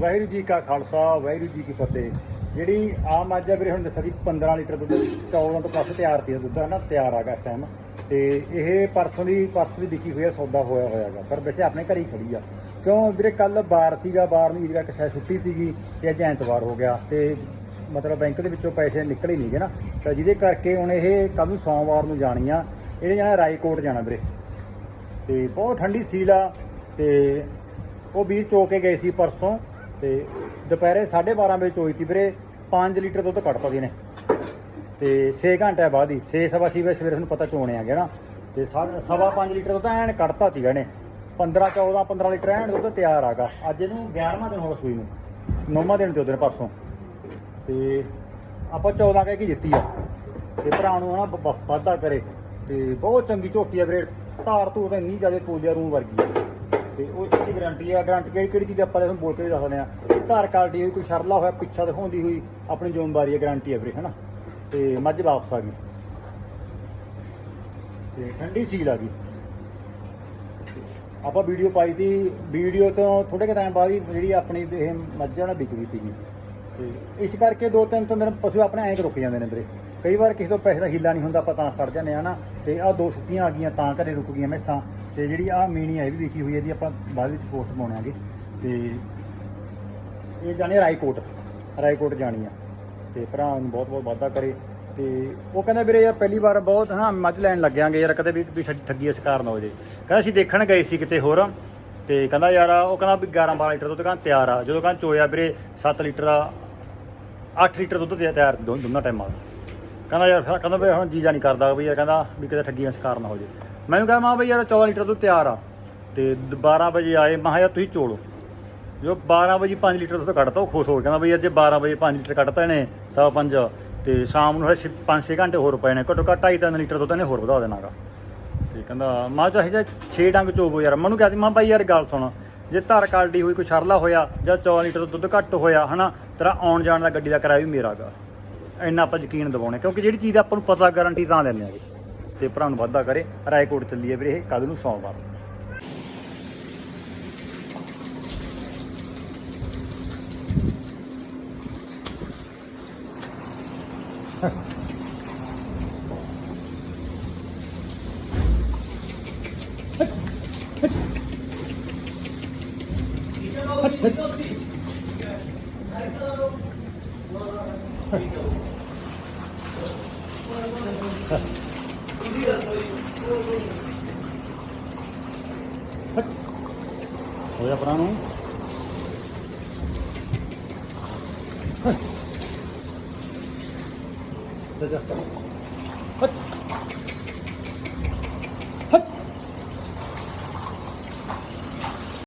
ਵਾਹਿਗੁਰੂ ਜੀ ਕਾ ਖਾਲਸਾ, ਵਾਹਿਗੁਰੂ ਜੀ ਕੀ ਫਤਿਹ। ਜਿਹੜੀ ਆ ਮੱਝ ਆ ਵੀਰੇ, ਹੁਣ ਦੱਸਿਆ ਸੀ 15 ਲੀਟਰ ਦੁੱਧ 14 ਤੋਂ ਪਲੱਸ ਤਿਆਰ ਤੀ ਦੁੱਧ ਹੈ ਨਾ ਤਿਆਰ ਆਗਾ ਇਸ ਟਾਈਮ ਤੇ ਇਹ ਪਰਸੋਂ ਦੀ ਪਰਸੋਂ ਦੀ ਵਿਕੀ ਹੋਈ ਆ, ਸੌਦਾ ਹੋਇਆ ਹੋਇਆਗਾ ਪਰ ਵੈਸੇ ਆਪਣੇ ਘਰੇ ਹੀ ਖੜੀ ਆ। ਕਿਉਂ ਵੀਰੇ ਕੱਲ ਬਾਰ ਸੀਗਾ, ਬਾਰ ਨੂੰ ਈਦਗਾ ਕਿਸੇ ਛੁੱਟੀ ਸੀਗੀ ਤੇ ਅੱਜ ਐਤਵਾਰ ਹੋ ਗਿਆ ਤੇ ਮਤਲਬ ਬੈਂਕ ਦੇ ਵਿੱਚੋਂ ਪੈਸੇ ਨਿਕਲੇ ਨਹੀਂਗੇ ਨਾ। ਤਾਂ ਜਿਹਦੇ ਕਰਕੇ ਹੁਣ ਇਹ ਕੱਲ ਨੂੰ ਸੋਮਵਾਰ ਨੂੰ ਜਾਣੀ ਆ। ਇਹਨੇ ਜਾਣਾ ਰਾਏਕੋਟ ਜਾਣਾ ਵੀਰੇ। ਤੇ ਬਹੁਤ ਠੰਡੀ ਸੀਲ ਆ ਤੇ ਉਹ ਵੀਰ ਚੋ ਕੇ ਗਏ ਸੀ ਪਰਸੋਂ। ਤੇ ਦੁਪਹਿਰੇ 12:30 ਵਜੇ ਚੋਈ ਤੀ ਵੀਰੇ 5 ਲੀਟਰ ਦੁੱਧ ਕੱਢਤਾ ਦੀ ਨੇ ਤੇ 6 ਘੰਟੇ ਬਾਅਦ ਹੀ 6 ਸਵਾ ਛੇ ਵਜੇ ਸਵੇਰੇ ਤੁਹਾਨੂੰ ਪਤਾ ਚੋਣੇ ਆ ਗਿਆ ਨਾ। ਤੇ ਸਵਾ 5 ਲੀਟਰ ਦੁੱਧ ਐਨ ਕੱਢਤਾ ਸੀਗਾ ਨੇ 15 14 15 ਲੀਟਰ ਐਨ ਦੁੱਧ ਤਿਆਰ ਆਗਾ ਅੱਜ ਇਹਨੂੰ 11ਵਾਂ ਦਿਨ ਹੋ ਗਿਆ ਸੂਈ ਨੂੰ। 9ਵਾਂ ਦਿਨ ਤੇ ਉਹਦੇ ਪਰਸੋਂ। ਤੇ ਆਪਾਂ 14 ਕਹਿ ਕੇ ਜਿੱਤੀ ਆ। ਤੇ ਭਰਾ ਨੂੰ ਹਨਾ ਬ- ਵਾਧਾ ਕਰੇ। ਤੇ ਬਹੁਤ ਚੰਗੀ ਝੋਟੀ ਆ ਵੀਰੇ। ਧਾਰ ਧੂਰ ਤਾਂ ਇੰਨੀ ਜ਼ਿਆਦਾ ਪੂਜਿਆ ਰੂਹ ਵਰਗੀ ਆ। ਤੇ ਉਹ ਚੀਜ਼ ਦੀ ਗਾਰੰਟੀ ਆ। ਗਾਰੰਟੀ ਕਿਹੜੀ ਕਿਹੜੀ ਚੀਜ਼ ਆਪਾਂ ਤੁਹਾਨੂੰ ਬੋਲ ਕੇ ਵੀ ਦੱਸ ਸਕਦੇ ਆ। ਧਾਰ ਕਾਲਟੀ ਹੋਈ, ਕੋਈ ਸ਼ਰਲਾ ਹੋਇਆ, ਪਿੱਛਾ ਦਿਖਾਉਂਦੀ ਹੋਈ, ਆਪਣੀ ਜ਼ਿੰਮੇਵਾਰੀ ਆ ਗਾਰੰਟੀ ਆ ਵੀਰੇ, ਹਨਾ? ਤੇ ਮੱਝ ਵਾਪਸ ਆ ਗਈ। ਤੇ ਠੰਡੀ ਸੀਲ ਆ ਗਈ। ਆਪਾਂ ਵੀਡੀਓ ਪਾਈ ਤੀ ਵੀਡੀਓ ਤੋਂ ਥੋੜੇ ਕੁ ਟਾਈਮ ਬਾਅਦ ਹੀ ਜਿਹੜੀ ਆਪਣੀ ਇਹ ਮੱਝ ਆ ਵਿਕ ਗਈ ਸੀਗੀ। ਤੇ ਇਸ ਕਰਕੇ ਦੋ ਤਿੰਨ ਤੋਂ ਮੇਰੇ ਪਸ਼ੂ ਆਪਣੇ ਐਂ ਰੁਕ ਜਾਂਦੇ ਨੇ ਵੀਰੇ। ਕਈ ਵਾਰ ਕਿਸੇ ਤੋਂ ਪੈਸੇ ਦਾ ਹਿੱਲਾ ਨਹੀਂ ਹੁੰਦਾ, ਆਪਾਂ ਤਾਂ ਖੜ ਜਾਂਦੇ ਆ ਨਾ। ਤੇ ਆਹ ਦੋ ਛੁੱਟੀਆਂ ਆ ਗਈਆਂ, ਤਾਂ ਘਰੇ ਰੁਕ ਗਈਆਂ ਮੈਸਾਂ ਤੇ ਜਿਹੜੀ ਆਹ ਮੀਣੀ ਆ ਇਹ ਵੀ ਵਿਕੀ ਹੋਈ ਹੈ ਇਹਦੀ ਆਪਾਂ ਬਾਅਦ ਵਿੱਚ ਪੋਸਟ ਪਾਉਣਾਂਗੇ ਤੇ ਇਹ ਜਾਣੀ ਆ ਰਾਏਕੋਟ। ਰਾਏਕੋਟ ਜਾਣੀ ਆ। ਤੇ ਭਰਾ ਨੂੰ ਬਹੁਤ ਬਹੁਤ ਵਾਧਾ ਕਰੇ। ਤੇ ਉਹ ਕਹਿੰਦਾ ਵੀਰੇ ਯਾਰ ਪਹਿਲੀ ਵਾਰ ਬਹੁਤ ਹਨਾ ਮੱਝ ਲੈਣ ਲੱਗਿਆਂਗੇ ਯਾਰ, ਕਦੇ ਵੀ ਵੀ ਠੱਗੀ- ਠੱਗੀ ਇਸ ਕਾਰਨ ਹੋ ਜੇ। ਕਹਿੰਦਾ ਅਸੀਂ ਦੇਖਣ ਗਏ ਸੀ ਕਿਤੇ ਹੋਰ। ਤੇ ਕਹਿੰਦਾ ਯਾਰ ਉਹ ਕਹਿੰਦਾ ਵੀ 11 12 ਲੀਟਰ ਦੁੱਧ ਕਹਿੰਦਾ ਤਿਆਰ ਆ। ਜਦੋਂ ਕਹਿੰਦਾ ਚੋਇਆ ਵੀਰੇ 7 ਲੀਟਰ ਆ 8 ਲੀਟਰ ਦੁੱਧ ਤਿਆਰ ਦੋ- ਦੋਨਾਂ ਟਾਈਮਾਂ ਦਾ। ਕਹਿੰਦਾ ਯਾਰ ਕਹਿੰਦਾ ਵੀ ਹੁਣ ਜੀਜਾ ਨਹੀਂ ਕਰਦਾ ਵੀ ਯਾਰ, ਕਹਿੰਦਾ ਵੀ ਕਿਤੇ ਠੱਗੀਆਂ ਸ਼ਿਕਾਰ ਨਾ ਹੋ ਜੇ। ਮੈਨੂੰ ਕਿਹਾ, ਮਾਂ ਬਈ ਯਾਰ 14 ਲੀਟਰ ਦੁੱਧ ਤਿਆਰ ਆ। ਤੇ ਦ- 12 ਵਜੇ ਆਏ, ਮੈਂ ਕਿਹਾ ਯਾਰ ਤੁਸੀਂ ਚੋਲੋ। ਜੋ 12 ਵਜੇ 5 ਲੀਟਰ ਦੁੱਧ ਕੱਢਤਾ, ਉਹ ਖੁਸ਼ ਹੋ ਗਿਆ। ਕਹਿੰਦਾ ਬਈ ਅੱਜ 12 ਵਜੇ 5 ਲੀਟਰ ਕੱਢਤਾ ਇਹਨੇ ਸਵਾ ਪੰਜ। ਤੇ ਸ਼ਾਮ ਨੂੰ ਹਜੇ 5-6 ਘੰਟੇ ਹੋਰ ਪਏ ਨੇ। ਘੱਟੋ ਘੱਟ 2.5 ਲੀਟਰ ਦੁੱਧ ਇਹਨੇ ਹੋਰ ਵਧਾ ਦੇਣਾਗਾ ਤੇ ਕਹਿੰਦਾ, ਮਾਂ ਚਾਹੇ ਜਾਂ 6 ਡੰਗ ਚੋਬੋ ਯਾਰ। ਮੈਨੂੰ ਕਹਿੰਦੀ ਮਾਂ ਬਾਈ ਯਾਰ ਗੱਲ ਸੁਣ। ਜੇ ਧਾਰ ਕਾਲਡੀ ਹੋਈ, ਕੋਈ ਸ਼ਰਲਾ ਹੋਇਆ, ਜਾਂ 14 ਲੀਟਰ ਦੁੱਧ ਘੱਟ ਹੋਇਆ, ਹਨਾ, ਤੇਰਾ ਆਉਣ ਜਾਣ ਦਾ ਗੱਡੀ ਦਾ ਕਿਰਾਇਆ ਵੀ ਮੇਰਾਗਾ ਇੰਨਾ ਆਪਾਂ ਯਕੀਨ ਦਿਵਾਉਣੇ, ਕਿਉਂਕਿ ਜਿਹੜੀ ਚੀਜ਼ ਦਾ ਆਪਾਂ ਨੂੰ ਪਤਾ ਗਾਰੰਟੀ ਤਾਂ ਲੈਂਦੇ ਆਗੇ। ਤੇ ਭਰਾ ਨੂੰ ਵਾਧਾ ਕਰੇ ਰਾਏਕੋਟ ਚੱਲੀਏ ਵੀਰੇ ਇਹ ਕੱਲ ਨੂੰ ਸੋਮਵਾਰ। ਹੋਇਆ ਭਰਾ ਨੂੰ ਜਾ ਜਾ ਹਟ